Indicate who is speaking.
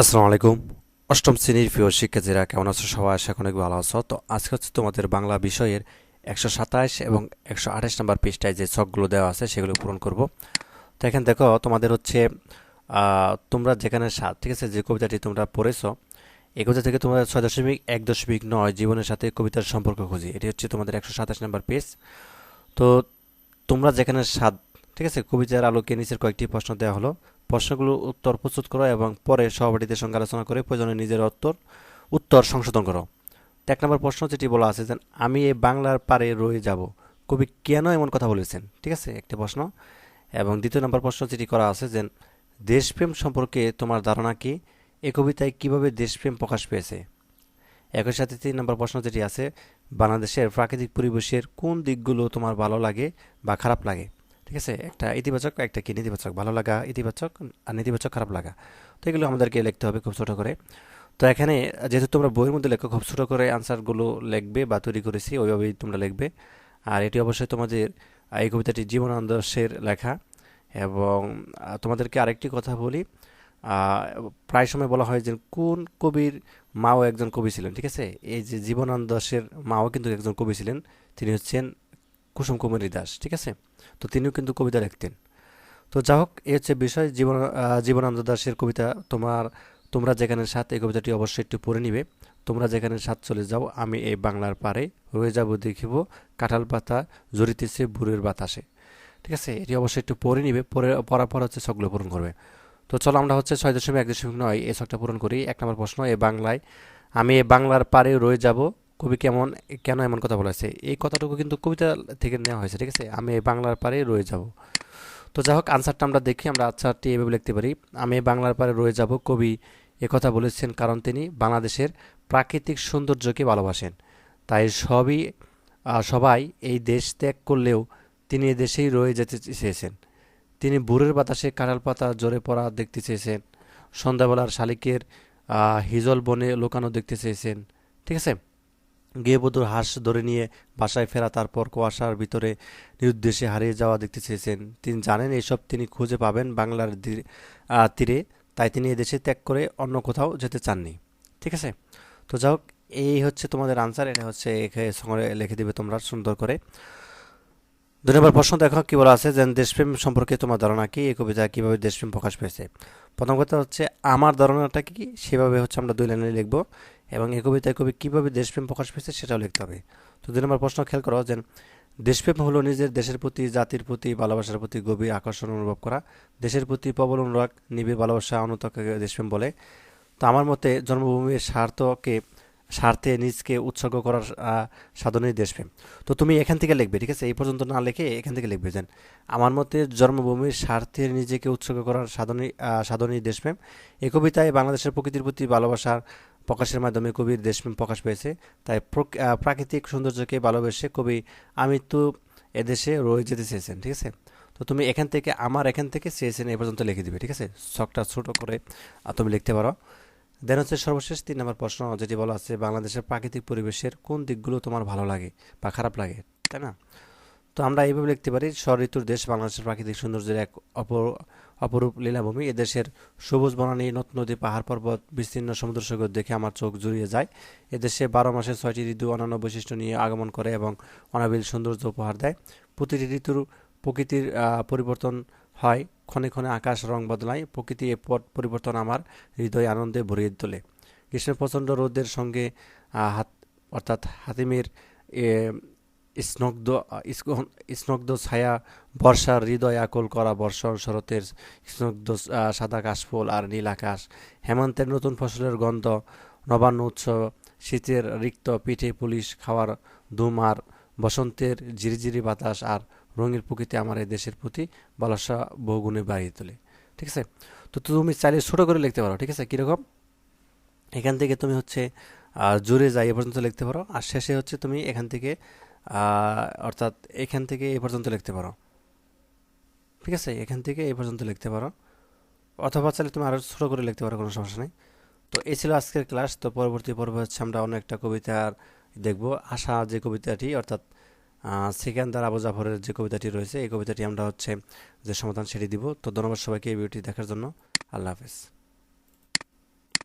Speaker 1: আসসালামু আলাইকুম। অষ্টম শ্রেণির প্রিয় শিক্ষার্থীরা, কেমন আছো সবাই? আশা অনেক ভালো আছো। তো আজকে হচ্ছে তোমাদের বাংলা বিষয়ের একশো সাতাশ এবং একশো আঠাশ নাম্বার পৃষ্ঠায় যে ছকগুলো দেওয়া আছে, সেগুলো পূরণ করব। তো এখানে দেখো, তোমাদের হচ্ছে তোমরা যেখানে সাত ঠিক আছে, যে কবিতাটি তোমরা পড়েছো, এই কবিতা থেকে তোমরা ছয় দশমিক এক দশমিক নয় জীবনের সাথে কবিতার সম্পর্ক খুঁজি। এটি হচ্ছে তোমাদের একশো সাতাশ নাম্বার পেজ। তো তোমরা যেখানে সাত, ঠিক আছে, কবিতার আলোকে নিচের কয়েকটি প্রশ্ন দেওয়া হলো। প্রশ্নগুলো উত্তর প্রস্তুত করো এবং পরে সহপাঠীদের সঙ্গে আলোচনা করে প্রয়োজনে নিজের উত্তর উত্তর সংশোধন করো। এক নম্বর প্রশ্ন যেটি বলা আছে যে, আমি এই বাংলার পারে রয়ে যাব। কবি কেন এমন কথা বলেছেন? ঠিক আছে? একটি প্রশ্ন। এবং দ্বিতীয় নম্বর প্রশ্ন যেটি করা আছে যে, দেশপ্রেম সম্পর্কে তোমার ধারণা কি? এ কবিতায় কীভাবে দেশপ্রেম প্রকাশ পেয়েছে? একই সাথে তিন নম্বর প্রশ্ন যেটি আছে, বাংলাদেশের প্রাকৃতিক পরিবেশের কোন দিকগুলো তোমার ভালো লাগে বা খারাপ লাগে? ঠিক আছে? একটা ইতিবাচক, একটা কি নেতিবাচক? ভালো লাগা, ইতিবাচক আর নেতিবাচক খারাপ লাগা। তো এগুলো আমাদেরকে লিখতে হবে খুব ছোটো করে। তো এখানে যেহেতু তোমরা বইয়ের মধ্যে লেখো, খুব ছোটো করে আনসারগুলো লিখবে বা তৈরি করেছি, ওইভাবেই তোমরা লিখবে। আর এটি অবশ্যই তোমাদের এই কবিতাটি জীবনানন্দ দাশের লেখা। এবং তোমাদেরকে আরেকটি কথা বলি। প্রায় সময় বলা হয় যে, কোন কবির মাও একজন কবি ছিলেন, ঠিক আছে? এই যে জীবনানন্দ দাশের মাও কিন্তু একজন কবি ছিলেন। তিনি হচ্ছেন কুসুম কুমারী দাস, ঠিক আছে? তো তিনিও কিন্তু কবিতা লিখতেন। তো যা হোক, এই হচ্ছে বিষয়। জীবন জীবনানন্দ দাসের কবিতা, তোমার, তোমরা যেখানে সাথ, এই কবিতাটি অবশ্যই একটু পড়ে নিবে। তোমরা যেখানে সাথ চলে যাও, আমি এই বাংলার পারে রয়ে যাব, দেখিব কাঁঠাল পাতা জড়িতেছে বুড়ের বাতাসে। ঠিক আছে? এটি অবশ্যই একটু পড়ে নিবে। পরে পড়ার পর হচ্ছে ছকগুলো পূরণ করবে। তো চলো, আমরা হচ্ছে ছয় দশমিক এক দশমিক নয় এই ছকটা পূরণ করি। এক নম্বর প্রশ্ন এই বাংলায়, আমি এই বাংলার পারে রয়ে যাব কবি কেমন, কেন এমন কথা বলেছে? এই কথাটুকু কিন্তু কবিতা থেকে নেওয়া হয়েছে, ঠিক আছে? আমি বাংলার পারে রয়ে যাব। তো যাই হোক আনসারটা আমরা দেখি, আমরা আনসারটি এভাবে লিখতে পারি। আমি বাংলার পারে রয়ে যাব, কবি কথা বলেছেন কারণ তিনি বাংলাদেশের প্রাকৃতিক সৌন্দর্যকে ভালোবাসেন। তাই সবই সবাই এই দেশ ত্যাগ করলেও তিনি দেশেই রয়ে যেতে চেয়েছেন। তিনি বুড়ের বাতাসে কাঁঠাল পাতা জোরে পড়া দেখতে চেয়েছেন। সন্ধ্যাবেলার শালিকের হিজল বনে লোকানো দেখতে চেয়েছেন, ঠিক আছে? গৃহবধূর হাঁস ধরে নিয়ে বাসায় ফেরা, তারপর কুয়াশার ভিতরে নিরুদ্দেশে হারিয়ে যাওয়া দেখতে চেয়েছেন। তিনি জানেন, এসব তিনি খুঁজে পাবেন বাংলার তীরে তাই তিনি এদেশে ত্যাগ করে অন্য কোথাও যেতে চাননি। ঠিক আছে? তো যাই হোক, এই হচ্ছে তোমাদের আনসার এটা হচ্ছে সঙ্গে লিখে দিবে তোমরা সুন্দর করে। দুই নম্বর প্রশ্ন দেখো কি বলা আছে? যে দেশপ্রেম সম্পর্কে তোমার ধারণা কি? এই কবিতা কীভাবে দেশপ্রেম প্রকাশ পেয়েছে? প্রথম কথা হচ্ছে, আমার ধারণাটা কি? সেভাবে হচ্ছে আমরা দুই লাইনে লিখব। এবং এই কবিতায় কবি কীভাবে দেশপ্রেম প্রকাশ পেয়েছে সেটাও লিখতে হবে। তো দুই নম্বর প্রশ্ন খেয়াল করো যে দেশপ্রেম হলো নিজের দেশের প্রতি জাতির প্রতি ভালোবাসার প্রতি গভীর আকর্ষণ অনুভব করা। দেশের প্রতি প্রবল অনুরাগ নিবিড় ভালোবাসা অনুতাকে দেশপ্রেম বলে। তো আমার মতে জন্মভূমির স্বার্থকে স্বার্থে নিজকে উৎসর্গ করার সাধনই দেশপ্রেম। তো তুমি এখান থেকে লিখবে ঠিক আছে? এই পর্যন্ত না লিখে এখান থেকে লিখবে যেন আমার মতে জন্মভূমির স্বার্থে নিজেকে উৎসর্গ করার সাধনই আহ, সাধনই দেশপ্রেম। এই কবিতায় বাংলাদেশের প্রকৃতির প্রতি ভালোবাসার প্রকাশের মাধ্যমে কবির দেশপ্রেম প্রকাশ পেয়েছে। তাই প্রক- প্রাকৃতিক সৌন্দর্যকে ভালোবেসে কবি আমি তো এদেশে রয়ে যেতে চেয়েছেন, ঠিক আছে? তো তুমি এখান থেকে, আমার এখান থেকে চেয়েছেন এ পর্যন্ত লিখে দিবে, ঠিক আছে? শখটা ছোট করে তুমি লিখতে পারো। দেন হচ্ছে সর্বশেষ তিন নম্বর প্রশ্ন, যেটি বলা আছে, বাংলাদেশের প্রাকৃতিক পরিবেশের কোন দিকগুলো তোমার ভালো লাগে বা খারাপ লাগে, তাই না? তো আমরা এইভাবে লিখতে পারি ঋতুর দেশ বাংলাদেশের প্রাকৃতিক সৌন্দর্যের এক অপর, অপরূপ লীলাভূমি। এদেশের সবুজ বনানী, নদ, নদী, পাহাড় পর্বত, বিস্তীর্ণ সমুদ্র সৈকত দেখে আমার চোখ জুড়িয়ে যায়। এদেশে বারো মাসে ছয়টি ঋতু অন্যান্য বৈশিষ্ট্য নিয়ে আগমন করে এবং অনাবিল সৌন্দর্য উপহার দেয়। প্রতিটি ঋতুর প্রকৃতির পরিবর্তন হয়। ক্ষণে ক্ষণে আকাশ রং বদলায়। প্রকৃতি এ পরিবর্তন আমার হৃদয় আনন্দে ভরিয়ে তোলে। গ্রীষ্মের প্রচণ্ড রোদের সঙ্গে হাত, অর্থাৎ হাতিমের স্নগ্ধ স্নগ্ধ ছায়া বর্ষার হৃদয় আকল করা বর্ষণ শরতের স্নগ্ধ সাদা কাশফুল আর নীল আকাশ। হেমন্তের নতুন ফসলের গন্ধ, নবান্ন উৎসব, শীতের রিক্ত পিঠে পুলিশ খাওয়ার ধুম আর বসন্তের ঝিরিঝিরি বাতাস আর রঙের প্রকৃতি আমার এই দেশের প্রতি ভালোবাসা বহুগুণে বাড়িয়ে তোলে। ঠিক আছে? তো তুমি চাইলে ছোটো করে লিখতে পারো, ঠিক আছে? কীরকম? এখান থেকে তুমি হচ্ছে জুড়ে যাই এ পর্যন্ত লিখতে পারো। আর শেষে হচ্ছে তুমি এখান থেকে অর্থাৎ এখান থেকে এ পর্যন্ত লিখতে পারো। ঠিক আছে? এখান থেকে এই পর্যন্ত লিখতে পারো। অথবা চাইলে তুমি আরও ছোটো করে লিখতে পারো, কোনো সমস্যা নেই। তো এই ছিল আজকের ক্লাস। তো পরবর্তী পর্ব হচ্ছে আমরা অন্য একটা কবিতার দেখব। আশা যে কবিতাটি, অর্থাৎ সেকেন্দার আবু জাফরের যে কবিতাটি রয়েছে, এই কবিতাটি আমরা হচ্ছে যে সমাধান সেটি দিব। তো ধন্যবাদ সবাইকে এই ভিডিওটি দেখার জন্য। আল্লাহ হাফেজ।